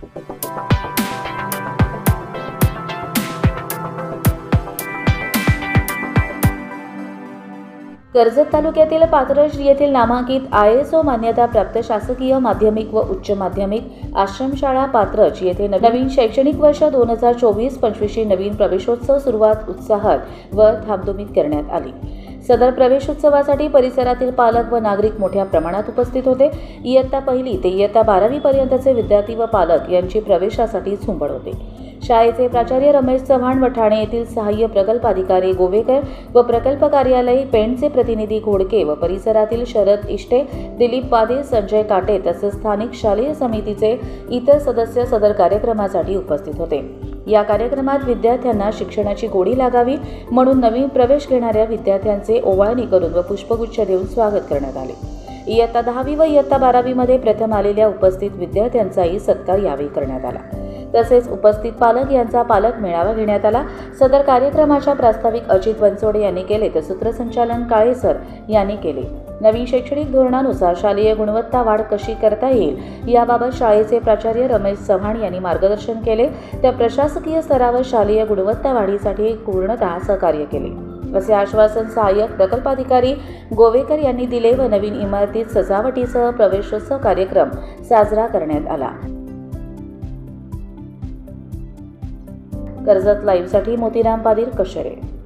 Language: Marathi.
कर्जत तालुक्यातील पाथरज येथील नामांकित आय एस ओ मान्यताप्राप्त शासकीय माध्यमिक व उच्च माध्यमिक आश्रमशाळा पात्रज येथे नवीन शैक्षणिक वर्ष दोन हजार चोवीस पंचवीसची नवीन प्रवेशोत्सव सुरुवात उत्साहात व धामधुमीत करण्यात आली. सदर प्रवेशोत्सवासाठी परिसरातील पालक व नागरिक मोठ्या प्रमाणात उपस्थित होते. इयत्ता पहिली ते इयत्ता बारावी पर्यंतचे विद्यार्थी व पालक यांची प्रवेशासाठी झुंबड होते. शाळेचे प्राचार्य रमेश चव्हाण व ठाणे येथील सहाय्य प्रकल्प अधिकारी गोवेकर व प्रकल्प कार्यालय पेणचे प्रतिनिधी घोडके व परिसरातील शरद इष्टे दिलीप पादे संजय काटे तसेच स्थानिक शालेय समितीचे इतर सदस्य सदर कार्यक्रमासाठी उपस्थित होते. या कार्यक्रमात विद्यार्थ्यांना शिक्षणाची गोडी लागावी म्हणून नवीन प्रवेश घेणाऱ्या विद्यार्थ्यांचे ओवाळणी करून व पुष्पगुच्छ देऊन स्वागत करण्यात आले. इयत्ता दहावी व इयत्ता बारावीमध्ये प्रथम आलेल्या उपस्थित विद्यार्थ्यांचाही सत्कार यावेळी करण्यात आला. तसेच उपस्थित पालक यांचा पालक मेळावा घेण्यात आला. सदर कार्यक्रमाच्या प्रास्ताविक अजित बनसोडे यांनी केले तर सूत्रसंचालन काळेसर यांनी केले. नवीन शैक्षणिक धोरणानुसार शालेय गुणवत्ता वाढ कशी करता येईल? याबाबत शाळेचे प्राचार्य रमेश चव्हाण यांनी मार्गदर्शन केले. त्या प्रशासकीय स्तरावर शालेय गुणवत्ता वाढीसाठी पूर्णतः सहकार्य केले. असे आश्वासन सहाय्यक प्रकल्पाधिकारी गोवेकर यांनी दिले व नवीन इमारतीत सजावटीसह प्रवेशोत्सव कार्यक्रम साजरा करण्यात आला. कर्जत लाईव्हसाठी मोतीराम पादीर कशरे.